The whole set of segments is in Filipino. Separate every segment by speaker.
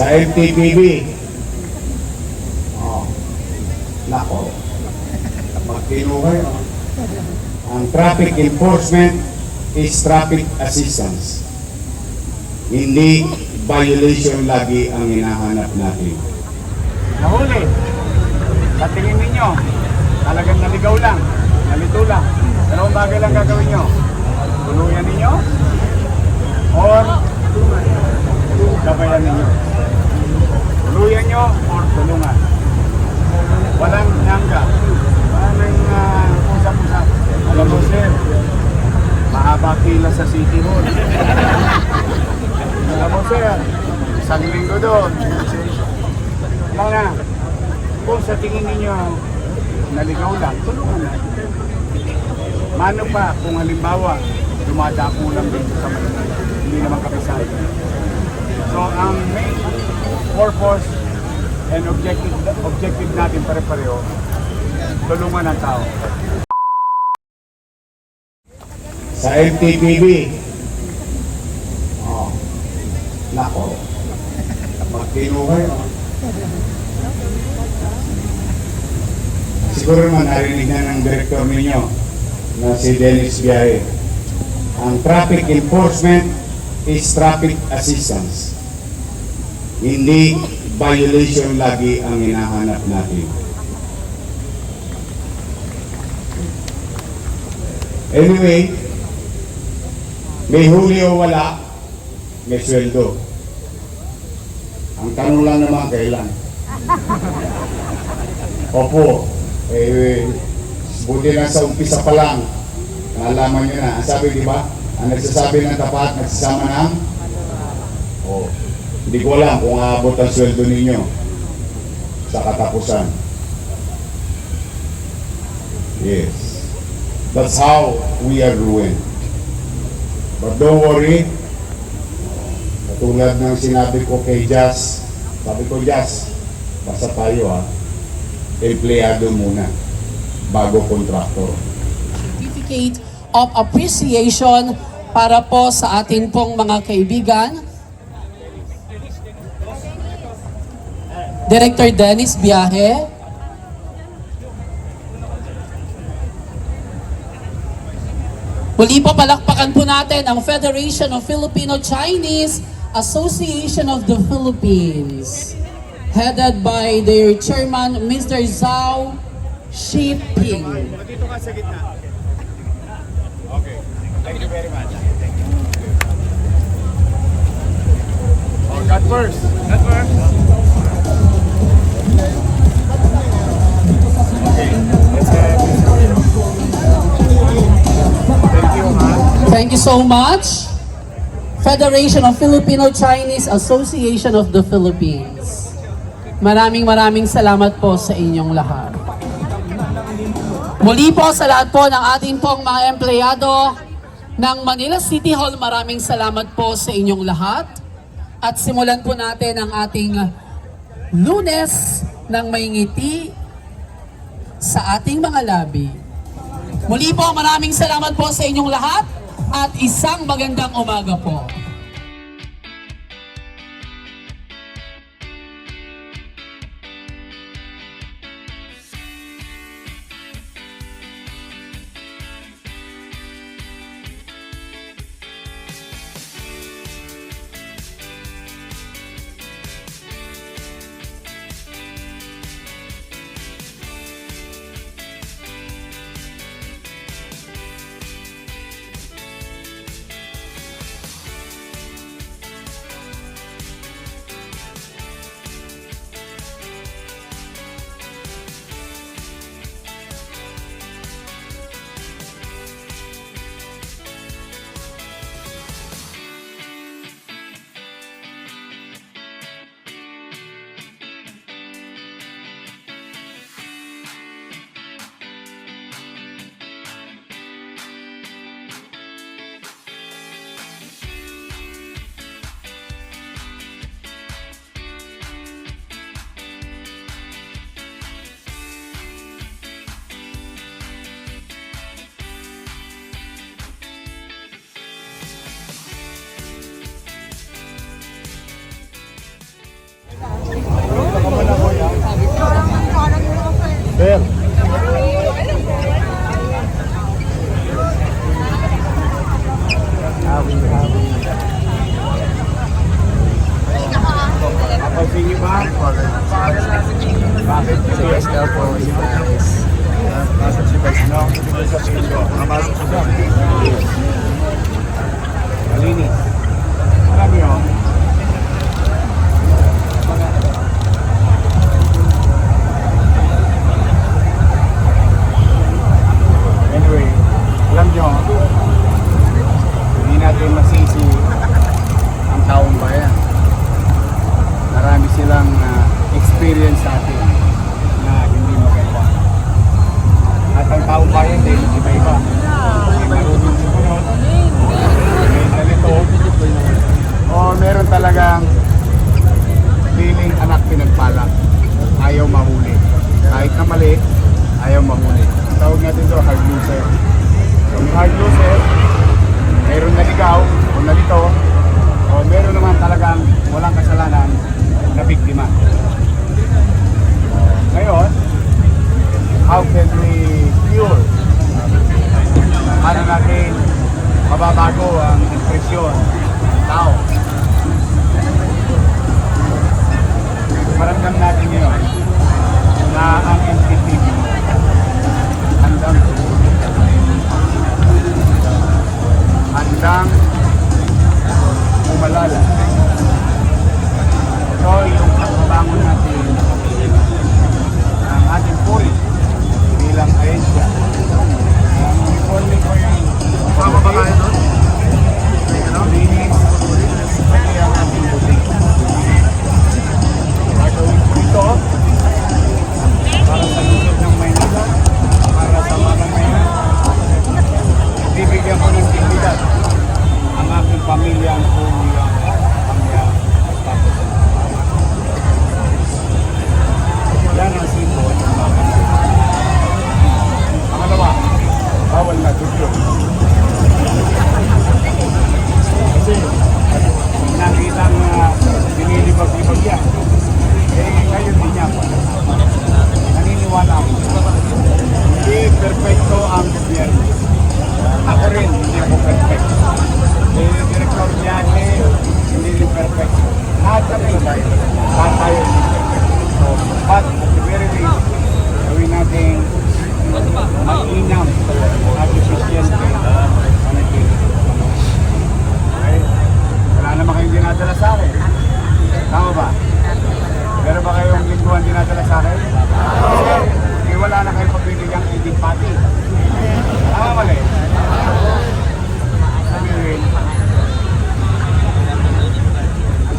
Speaker 1: Sa MTPB. Oh. Nako. Magtino kayo. Ang traffic enforcement is traffic assistance. Hindi violation lagi ang hinahanap natin.
Speaker 2: Nahuli. Sa tingin ninyo, talagang naligaw lang, nalito lang. Dalawang bagay lang gagawin nyo. Tuluyan ninyo or gabayan ninyo. Tuluyan nyo or tulungan. Walang nyangga. Walang uh, usap-usap. Alam mo sir, mahaba pila sa City Hall. Alam mo sir, isang linggo doon. Na, kung sa tingin ninyo naligaw lang, tulungan na. Mano pa kung halimbawa dumadako lang dito sa Manila, hindi naman kabisado. So ang main purpose and objective objective natin pare-pareho, tulungan ang tao.
Speaker 1: Sa MTPB. Oh. Nako. Magtino kayo. Siguro naman narinig na ng direktor ninyo na si Dennis Biaye. Ang traffic enforcement is traffic assistance. Hindi violation lagi ang hinahanap natin. Anyway, may huli o wala, may sweldo. Ang tanong lang naman kailan. Opo, eh, buti na sa umpisa pa lang, nalaman nyo na. Ang sabi, di ba? Ang nagsasabi ng tapat, nagsasama ng? Oh, hindi ko alam kung aabot ang sweldo ninyo sa katapusan. Yes. That's how we are ruined. But don't worry. Katulad ng sinabi ko kay Jazz, sabi ko Jazz, basta tayo ha, empleyado muna, bago kontraktor.
Speaker 3: certificate of appreciation para po sa atin pong mga kaibigan. Director Dennis Biahe. Muli po palakpakan po natin ang Federation of Filipino-Chinese Association of the Philippines headed by their chairman Mr. Zhao Shiping.
Speaker 2: Okay. Thank you very much. Oh, cut first. Cut first. Thank you,
Speaker 3: so much. Federation of Filipino-Chinese Association of the Philippines. Maraming maraming salamat po sa inyong lahat. Muli po sa lahat po ng ating pong mga empleyado ng Manila City Hall, maraming salamat po sa inyong lahat. At simulan po natin ang ating lunes ng may ngiti sa ating mga labi. Muli po, maraming salamat po sa inyong lahat at isang magandang umaga po.
Speaker 1: Sir. Hawi, hawi. Napansin niyo ba? Bakit si Vice daw po si Vice? Bakit si Vice? Ano ang sabi sa pinto? Namasok siya. Malinis. Alam niyo, Anyway, alam nyo, hindi natin masisi ang taong bayan. Marami silang ah, experience sa atin na hindi maganda. At ang taong bayan din, iba-iba. May marunong sumunod, may nalito, o meron talagang feeling anak pinagpalak. Ayaw mahuli. Kahit na mali, ayaw mahuli. Ang tawag natin doon, hard loser. Yung hard loser, meron naligaw o nalito, o meron naman talagang walang kasalanan na biktima. Ngayon, how can we cure? Paano natin mababago ang impresyon ng tao? Maramdam natin ngayon na ang NCTV handang handang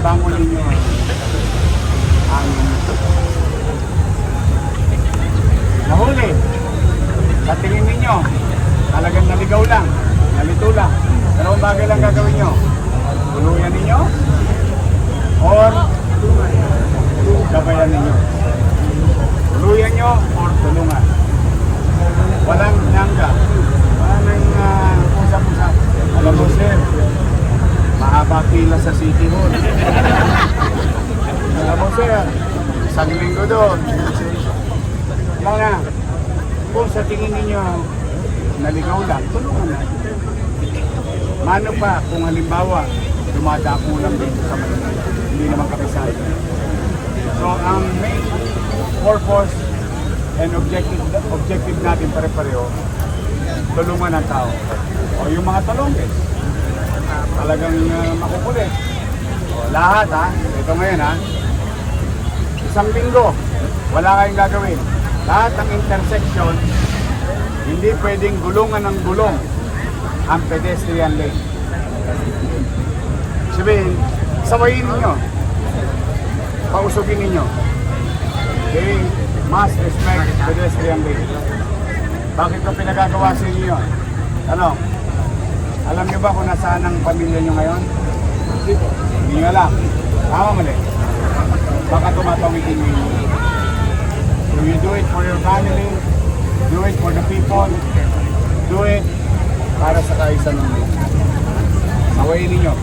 Speaker 1: ang bango ninyo ang nahuli. Sa tingin ninyo, talagang naligaw lang, nalito lang. Dalawang bagay lang gagawin nyo. Tuluyan ninyo or gabayan ninyo. Tuluyan nyo or tulungan. Walang nyangga. Walang uh, usap-usap. Alam mo sir, mahaba pila sa City Hall. Alam mo sir, isang linggo doon. Lang na, kung sa tingin ninyo naligaw lang, tulungan na. Mano pa kung halimbawa dumadako lang dito sa Manila, hindi naman kabisado. So ang main purpose and objective objective natin pare-pareho, tulungan ang tao. O yung mga talongges, talagang uh, makukulit. O, lahat ha, ito ngayon ha, isang linggo, wala kayong gagawin. Lahat ng intersection, hindi pwedeng gulungan ng gulong ang pedestrian lane. Sabihin, sawayin ninyo. Pausugin ninyo. They must respect pedestrian lane. Bakit ko pinagagawa sa inyo yun? Ano? Alam niyo ba kung nasaan ang pamilya niyo ngayon? Hindi niyo alam. Tama mali. Baka tumatawidin niyo. So you do it for your family, do it for the people, do it para sa kaisa ng Diyos. Sawayin ninyo.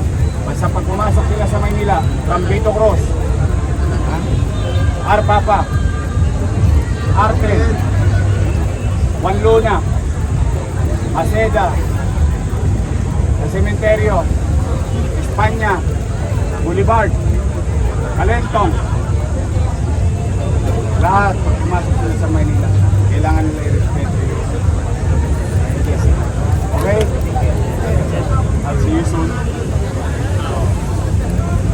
Speaker 1: Basta pag pumasok sila sa Maynila, from Vito Cross, ha? Arpapa, Arte, Juan Luna, Maceda, sa Cementerio, Espanya, Boulevard, Calentong. Lahat, pag pumasok sila sa Maynila, kailangan nila i-respeto yung Okay? I'll see you soon.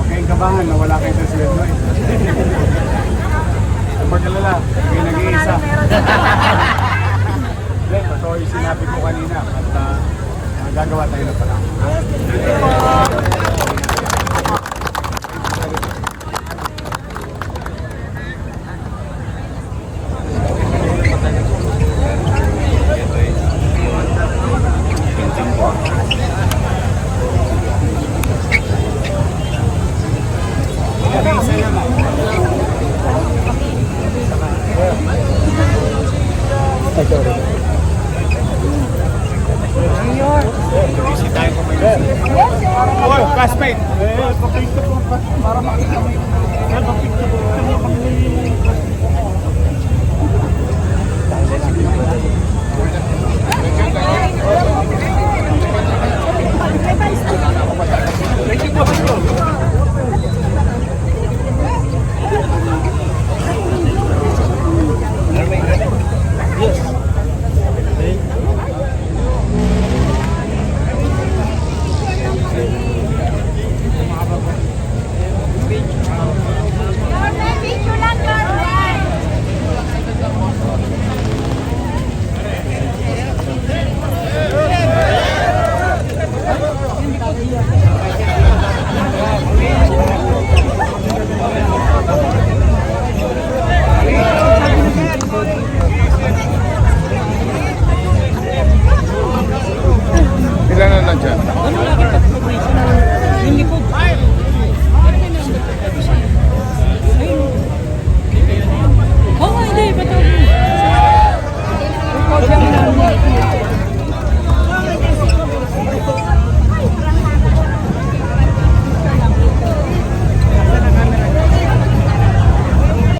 Speaker 1: Kayong kabahan na wala kayo sa sweldo eh. Huwag mag-alala, kayo nag-iisa. Hindi, totoo yung sinabi ko kanina at uh, gagawa tayo ng parang.